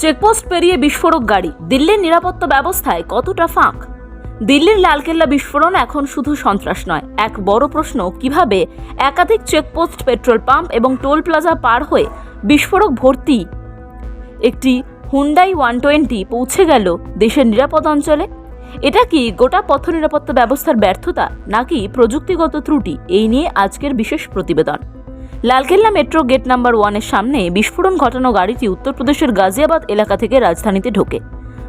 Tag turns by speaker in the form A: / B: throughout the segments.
A: Checkpost পেরিয়ে বিস্ফোরক গাড়ি। দিল্লির নিরাপত্তা ব্যবস্থায় কতটা ফাঁক? দিল্লির লালকেল্লা বিস্ফোরণ এখন শুধু সন্ত্রাস নয়। এক বড় প্রশ্ন, কীভাবে একাধিক চেকপোস্ট, পেট্রোল পাম্প এবং টোল প্লাজা পার হয়ে বিস্ফোরক ভর্তি? একটি হুন্ডাই ওয়ান টোয়েন্টি পৌঁছে গেল দেশের নিরাপদ অঞ্চলে? এটা কি গোটা পথ নিরাপত্তা ব্যবস্থার ব্যর্থতা, নাকি প্রযুক্তিগত ত্রুটি? এই নিয়ে আজকের বিশেষ প্রতিবেদন। লালকেল্লা মেট্রো গেট নাম্বার ওয়ানের সামনে বিস্ফোরণ ঘটানো গাড়িটি উত্তরপ্রদেশের গাজিয়াবাদ এলাকা থেকে রাজধানীতে ঢোকে।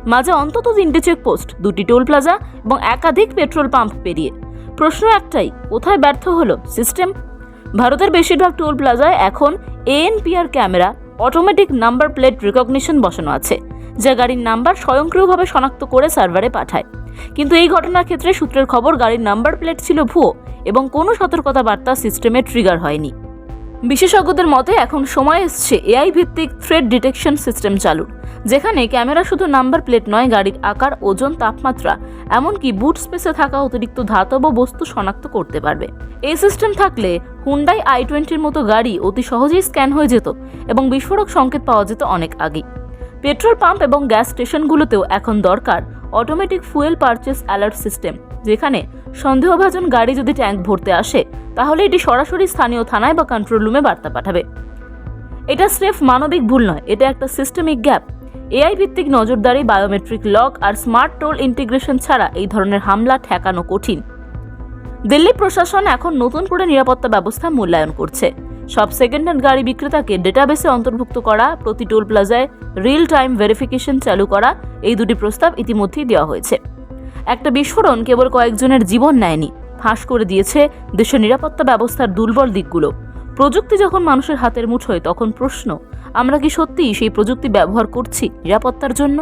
A: মাঝে অন্তত তিনটে চেকপোস্ট দুটি টোল প্লাজা এবং একাধিক পেট্রোল পাম্প পেরিয়ে। প্রশ্ন একটাই, কোথায় ব্যর্থ হলো সিস্টেম? ভারতের বেশিরভাগ টোল প্লাজায় এখন ANPR camera, automatic number plate recognition বসানো আছে, যা গাড়ির নাম্বার স্বয়ংক্রিয়ভাবে শনাক্ত করে সার্ভারে পাঠায়। কিন্তু এই ঘটনার ক্ষেত্রে সূত্রের খবর, গাড়ির নাম্বার প্লেট ছিল ভুয়ো এবং কোনো সতর্কতা বার্তা সিস্টেমে ট্রিগার হয়নি। বিশেষজ্ঞদের মতে, এখন সময় এসছে এআই ভিত্তিক থ্রেড ডিটেকশন সিস্টেম চালুর, যেখানে ক্যামেরা শুধু নাম্বার প্লেট নয়, গাড়ির আকার, ওজন, তাপমাত্রা, এমনকি বুট স্পেসে থাকা অতিরিক্ত ধাতব বস্তু শনাক্ত করতে পারবে। এই সিস্টেম থাকলে হুন্ডাই আই টোয়েন্টির মতো গাড়ি অতি সহজেই স্ক্যান হয়ে যেত এবং বিস্ফোরক সংকেত পাওয়া যেত অনেক আগেই। পেট্রোল পাম্প এবং গ্যাস স্টেশনগুলোতেও এখন দরকার automatic fuel purchase alert system যেখানে সন্দেহভাজন গাড়ি যদি ট্যাঙ্ক ভরতে আসে, তাহলে এটি সরাসরি স্থানীয় থানায় বা কন্ট্রোল রুমে বার্তা পাঠাবে। এটা স্রেফ মানবিক ভুল নয়, এটা একটা সিস্টেমিক গ্যাপ এআই ভিত্তিক নজরদারি বায়োমেট্রিক লক আর স্মার্ট টোল ইন্টিগ্রেশন ছাড়া এই ধরনের হামলা ঠেকানো কঠিন। দিল্লি প্রশাসন এখন নতুন করে নিরাপত্তা ব্যবস্থা মূল্যায়ন করছে। সব সেকেন্ড হ্যান্ড গাড়ি বিক্রেতাকে ডেটাবেসে অন্তর্ভুক্ত করা, প্রতি টোল প্লাজায় রিয়েল টাইম ভেরিফিকেশন চালু করা, এই দুটি প্রস্তাব ইতিমধ্যেই দেওয়া হয়েছে। একটা বিস্ফোরণ কেবল কয়েকজনের জীবন নেয়নি, ফাঁস করে দিয়েছে দেশের নিরাপত্তা ব্যবস্থার দুর্বল দিকগুলো। প্রযুক্তি যখন মানুষের হাতের মুঠোয়, তখন প্রশ্ন, আমরা কি সত্যিই সেই প্রযুক্তি ব্যবহার করছি নিরাপত্তার জন্য?